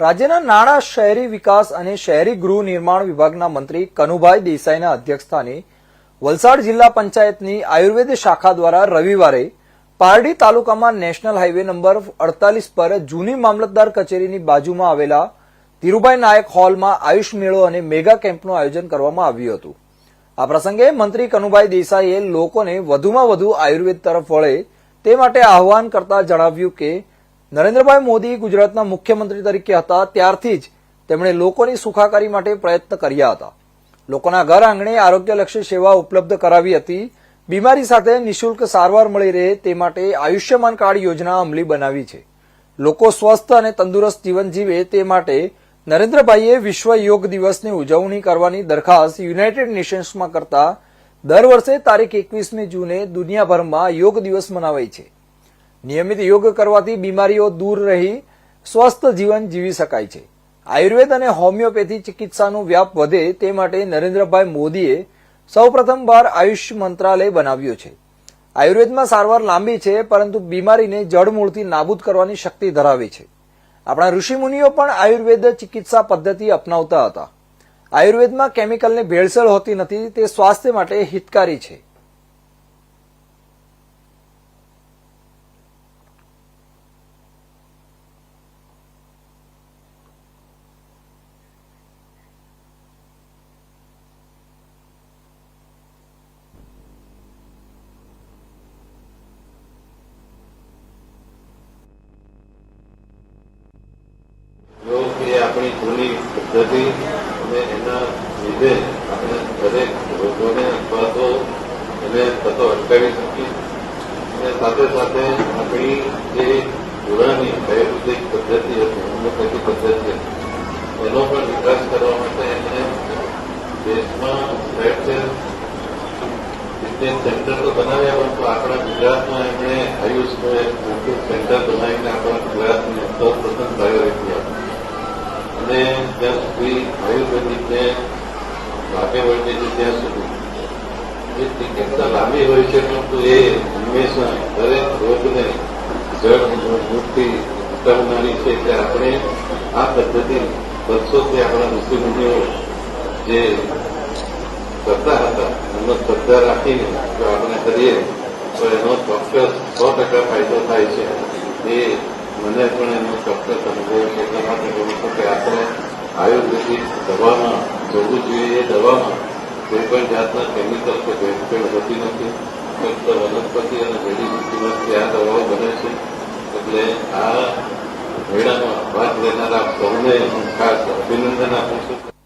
રાજ્યના નાણાં શહેરી વિકાસ અને શહેરી ગૃહ નિર્માણ વિભાગના મંત્રી કનુભાઈ દેસાઈના અધ્યક્ષસ્થાને વલસાડ જિલ્લા પંચાયતની આયુર્વેદ શાખા દ્વારા રવિવારે પારડી તાલુકામાં નેશનલ હાઈવે નંબર અડતાલીસ પર જૂની મામલતદાર કચેરીની બાજુમાં આવેલા ધીરુભાઈ નાયક હોલમાં આયુષ મેળો અને મેગા કેમ્પનું આયોજન કરવામાં આવ્યું હતું. આ પ્રસંગે મંત્રી કનુભાઈ દેસાઈએ લોકોને વધુમાં વધુ આયુર્વેદ તરફ વળે તે માટે આહવાન કરતા જણાવ્યું કે નરેન્દ્રભાઈ મોદી ગુજરાતના મુખ્યમંત્રી તરીકે હતા, ત્યારથી જ તેમણે લોકોની સુખાકારી માટે પ્રયત્ન કર્યા હતા. લોકોના ઘર આંગણે આરોગ્યલક્ષી સેવા ઉપલબ્ધ કરાવી હતી. બીમારી સાથે નિઃશુલ્ક સારવાર મળી રહે તે માટે આયુષ્યમાન કાર્ડ યોજના અમલી બનાવી છે. લોકો સ્વસ્થ અને તંદુરસ્ત જીવન જીવે તે માટે નરેન્દ્રભાઈએ વિશ્વ યોગ દિવસની ઉજવણી કરવાની દરખાસ્ત યુનાઇટેડ નેશન્સમાં કરતા દર વર્ષે તારીખ એકવીસમી જૂને દુનિયાભરમાં યોગ દિવસ મનાવાય છે. નિયમિત યોગ કરવાથી બીમારીઓ દૂર રહી સ્વસ્થ જીવન જીવી શકાય છે. આયુર્વેદ અને હોમિયોપેથી ચિકિત્સાનો વ્યાપ વધે તે માટે નરેન્દ્રભાઈ મોદીએ સૌપ્રથમવાર આયુષ મંત્રાલય બનાવ્યો છે. આયુર્વેદમાં સારવાર લાંબી છે, પરંતુ બીમારીને જડમૂળથી નાબૂદ કરવાની શક્તિ ધરાવે છે. આપણા ઋષિમુનિઓ પણ આયુર્વેદ ચિકિત્સા પદ્ધતિ અપનાવતા હતા. આયુર્વેદમાં કેમિકલની ભેળસેળ હોતી નથી, તે સ્વાસ્થ્ય માટે હિતકારી છે યોગ એ આપણી જૂની પદ્ધતિ અને એના લીધે આપણે દરેક રોગોને અથવા તો એને થતો અટકાવી શકીએ અને સાથે સાથે આપણી જે પુરાની આયુર્વેદિક પદ્ધતિ હતી હોમિયોપેથી પદ્ધતિ એનો પણ વિકાસ કરવા માટે એમણે દેશમાં ફ્રેક્ચર ફિટનેસ સેન્ટર તો બનાવ્યા પરંતુ આપણા ગુજરાતમાં એમણે આયુષનું એક મોટું સેન્ટર બનાવીને આપણા ગુજરાતની સૌ પ્રથમ પ્રાયોરિટી આપી અને જ્યાં સુધી આયુર્વેદિકને લાગે વળતી છે ત્યાં સુધી. એ ચિકિત્સા લાંબી હોય છે, પરંતુ એ હંમેશા દરેક રોગને જળ મુક્તિ ઉતારનારી છે એટલે આપણે આ પદ્ધતિ વર્ષોથી આપણા ઋષિમુનિઓ જે કરતા હતા એનો શ્રદ્ધા રાખીને જો આપણે કરીએ, તો એનો ચોક્કસ સો ટકા ફાયદો થાય છે. એ મને પણ એનો ચોક્કસ અનુભવ છે એટલા માટે કહું છું કે આપણે આયુર્વેદિક દવામાં જવું જોઈએ. એ દવામાં કોઈ પણ જાતના કેમિકલ કે ભેળસેળ હોતી નથી. ફક્ત વનસ્પતિ અને જડીબુટ્ટીમાંથી આ દવાઓ બને છે. એટલે આ મેળામાં ભાગ લેનારા સૌને હું ખાસ અભિનંદન આપું છું.